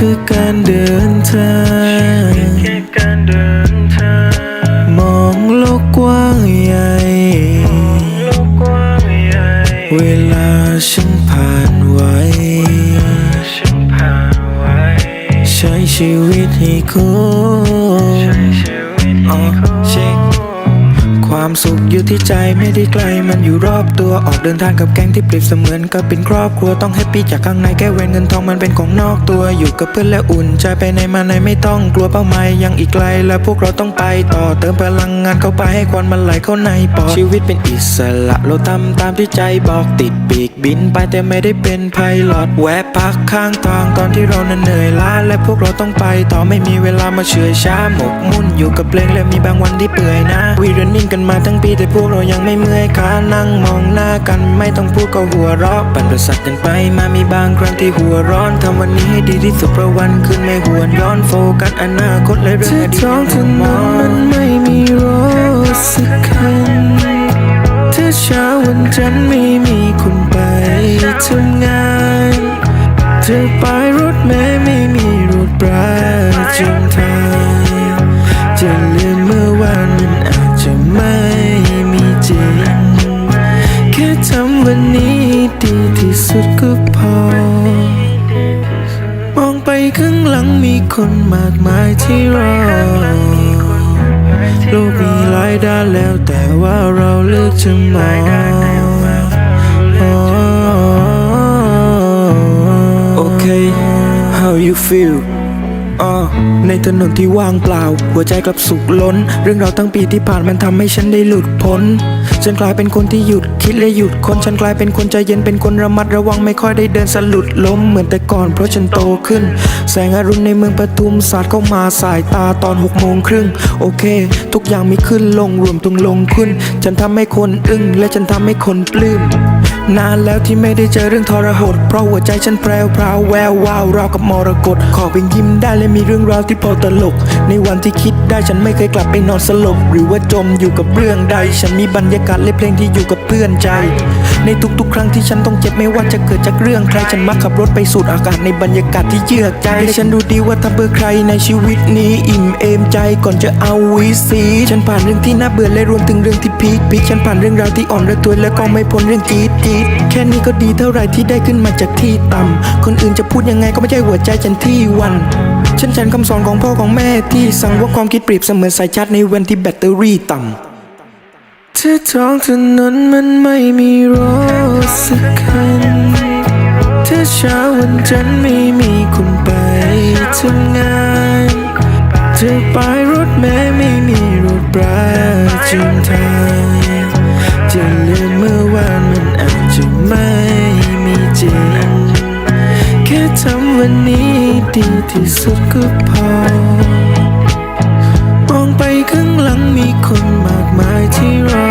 ธอแค่การเดินทางมองโลกกว้างใหญ่โลกกว้างใหญ่ เวลาฉันผ่านไว้ฉันผ่านไว้ใช้ชีวิตให้คุ้มใช้ชีวิตอ๋อให้คุ้มเช็ ความสุขอยู่ที่ใจไม่ได้ไกลมันอยู่รอบตัวออกเดินทางกับแก๊งที่เปรียบเสมือนกับเป็นครอบครัวต้องแฮปปี้จากข้างในแก้เวรเงินทองมันเป็นของนอกตัวอยู่กับเพื่อนและอุ่นใจไปไหนมาไหนไม่ต้องกลัวเป้าหมายยังอีกไกล และพวกเราต้องไปต่อเติมพลังงานเข้าไปให้ควันมันไหลเข้าในปอดชีวิตเป็นอิสระเราทำตามที่ใจบอกติดปีกบินไปแต่ไม่ได้เป็นไพลอตแวะพักข้างทางตอนที่เรานั้นเหนื่อยล้าและพวกเราต้องไปต่อไม่มีเวลามาเฉื่อยช้าหมกมุ่นอยู่กับเพลงและมีบางวันที่เปื่อยนะวีรันนิ่งกันมาาทั้งปีแต่พวกเรายังไม่เมื่อยขานั่งมองหน้ากัน ไม่ต้องพูดก็หัวเราะปั่นประสาทกันไปมามีบางครั้งที่หัวร้อนทำวันนี้ให้ดีที่สุดเพราะวันขึ้นไม่หวนย้อนโฟกัสอนาคตและเรื่องอดีตท้องถนนมันไม่มีรถสักคันถ้าเช้าวันจันทร์ไม่มีคุณไปทำงานเธอไปรถแม้ไม่มีรถประจำทาง ทำวันนี้ดีที่สุดก็พอ มองไปข้างหลังมีคนมากมายที่รอ โลกมีหลายด้านแล้วแต่ว่าเราเลือกจะมองโอเค how you feel ในถนนที่ว่างเปล่า หัวใจกลับสุขล้น เรื่องราวทั้งปีที่ผ่านมันทำให้ฉันได้หลุดพ้นฉันกลายเป็นคนที่หยุดคิดและหยุดคนฉันกลายเป็นคนใจเย็นเป็นคนระมัดระวังไม่ค่อยได้เดินสะลุดล้มเหมือนแต่ก่อนเพราะฉันโตขึ้น แสงอรุณในเมืองปทุมสาดเข้ามาสายตาตอนหกโมงครึ่งโอเค ทุกอย่างมีขึ้นลงรวมตรงลงขึ้น ฉันทำให้คนอึ้งและฉันทำให้คนปลื้ม นานแล้วที่ไม่ได้เจอเรื่องทรหด เพราะหัวใจฉันแพรวพราวแวววาวราวกับมรกต ขอเป็นยิ้มได้และมีเรื่องราวที่พอตลก ในวันที่คิดได้ฉันไม่เคยกลับไปนอนสลบ หรือว่าจมอยู่กับเรื่องใด ฉันมีบรรยากาศและเพลงที่อยู่กับเพื่อนใจ ในทุกๆ ครั้งที่ฉันต้องเจ็บไม่ว่าจะเกิดจากเรื่องใครฉันมักขับรถไปสูดอากาศในบรรยากาศที่เยือกใจและฉันดูดีว่าทำเพื่อใครในชีวิตนี้อิ่มเอมใจก่อนจะเอาวิสีฉันผ่านเรื่องที่น่าเบื่อและรวมถึงเรื่องที่พีคพีคฉันผ่านเรื่องราวที่อ่อนระทวยและก็ไม่พ้นเรื่องกีดกีดแค่นี้ก็ดีเท่าไหรที่ได้ขึ้นมาจากที่ต่ำคนอื่นจะพูดยังไงก็ไม่ใช่หัวใจฉันที่วันฉันฉันคำสอนของพ่อของแม่ที่สั่งว่าความคิดเปรียบเสมือนสายชาร์จในวันที่แบตเตอรี่ต่ำ ที่ท้องถนนมันไม่มีรถสักคันถ้าเช้าวันจันทร์ไม่มีคนไปทำงานเธอไปรถแม้ไม่มีรถประจำทางจะลืมเมื่อวานมันอาจจะไม่มีจริง แค่ทำวันนี้ดีที่สุดก็พอ มองไปข้างหลังมีคนมากมายที่รอ